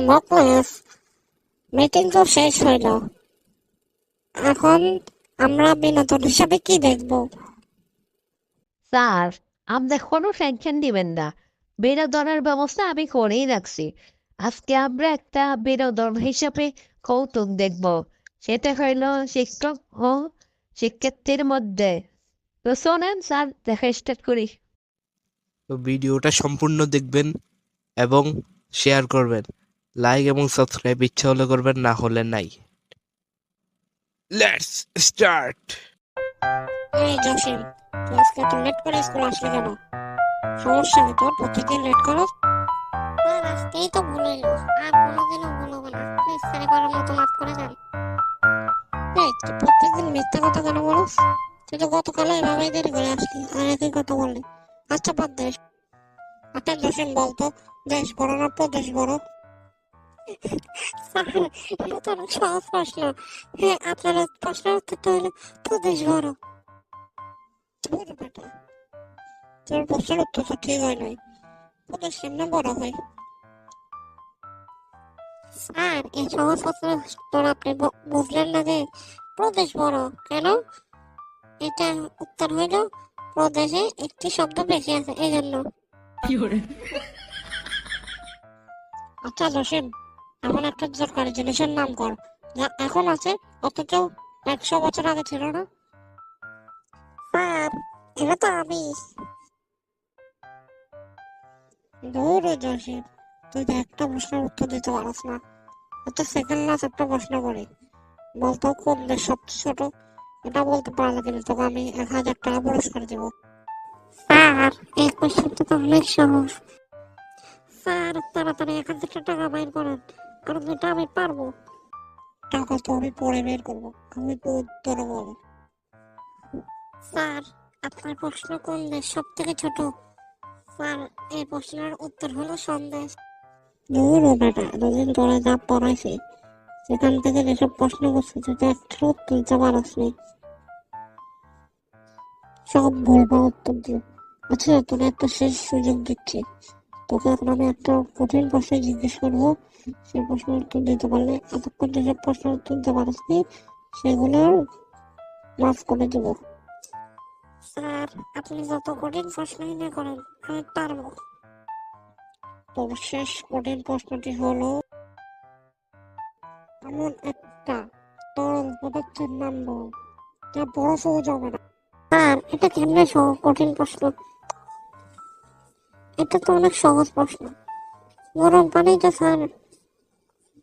Mokles meeting তো শেষ হইল। এখন আমরা বিনোদন হিসাবে কি দেখব? স্যার আপনি কোনো টেনশন দিবেন না। বিনোদনের ব্যবস্থা আমি করেই রাখছি। আজকে আমরা একটা বিনোদন হিসাবে কৌতুক দেখব। সেটা হইল শিক্ষক ও শিক্ষার্থীর মধ্যে। তো শোনেন স্যার দেখা স্টার্ট করি। তো ভিডিওটা সম্পূর্ণ দেখবেন এবং শেয়ার করবেন। লাইক এবং সাবস্ক্রাইব ইচ্ছা হলে করবেন না হলে নাই। লেটস স্টার্ট এই জসিম তুই আজকে এত লেট করে স্কুল আসলি কেন? সমস্যা নেই তোর প্রতিদিন লেট করো। স্যার আজকেই তো ভুল আর কোনোদিনও ভুল হবে না। প্লিজ স্যার এবারের মতো মাফ করে দেন। এই তুই প্রত্যেকদিন মিথ্যা কথা কেন বলিস? তুই তো গতকালে এভাবেই দেরি করে আসলি আর একই কথা বললি। আচ্ছা বাদ দে। আচ্ছা জসিম বলতো দেশ বড় না প্রদেশ বড়? এটা তো অনেক সহজ প্রশ্ন। হ্যাঁ আপনার প্রশ্নের উত্তরটা হলো প্রদেশ বড় প্রশ্নের উত্তরটা ঠিক হয় প্রদেশ কেমনে বড় হয়। স্যার এই সহজ উত্তর আপনি বুঝলেন না যে প্রদেশ বড় কেন? এটা উত্তর হইল প্রদেশে একটি শব্দ বেশি আছে এই জন্য আচ্ছা এমন একটা দরকারি জিনিসের নাম কর যা এখন আছে অথচ একশো বছর আগে ছিল না? স্যার এটা তো আমি। দৌড়ে জসিম তুই তো একটা প্রশ্নের উত্তর দিতে পারস না। তো সেকেন্ড লাস্ট একটা প্রশ্ন করি। বলতো কোন দেশ সবচেয়ে ছোট? এটা বলতে পারলে কিন্তু তোকে আমি এক হাজার টাকা পুরস্কার দেবো। স্যার এই কোশ্চেনটা তো অনেক সহজ। স্যার তাড়াতাড়ি এক হাজার টাকা বাইর করেন। কারণ এটা আমি পারব। টাকা তো আমি পরে বের করব। আমি তো উত্তর বলব স্যার আপনার প্রশ্ন কোন দেশ সব থেকে ছোট? স্যার এই প্রশ্নের উত্তর হলো সন্দেশ। দূর বেটা দুদিন পরে যা পড়াইছি সেখান থেকে যেসব প্রশ্ন করছে সেটা একটা উত্তর দিতে পারসনি। সব ভুলবা উত্তর দিয়ে আচ্ছা তোর একটা শেষ সুযোগ দিচ্ছি। তোকে এখন আমি একটা কঠিন প্রশ্ন জিজ্ঞেস করব। সেই প্রশ্নের উত্তর দিতে পারলে এতক্ষণ যেসব প্রশ্নের উত্তর দিতে পারসনি সেগুলো মাফ করে দেবো। স্যার আপনি যত কঠিন প্রশ্নই না করেন আমি পারব। তোর শেষ কঠিন প্রশ্নটি হলো এমন একটা তরল পদার্থের নাম বল যা বড় সহজ হবে না। স্যার এটা কেমনে সহজ কঠিন প্রশ্ন? এটা তো অনেক সহজ প্রশ্ন। গরম পানিটা স্যার,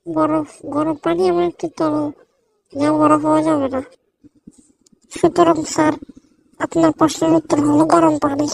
বরফ, গরম পানি এমন একটি তরল, যা বরফ হওয়া যাবে না। সুতরাং স্যার, আপনার প্রশ্নের উত্তর হলো গরম পানি।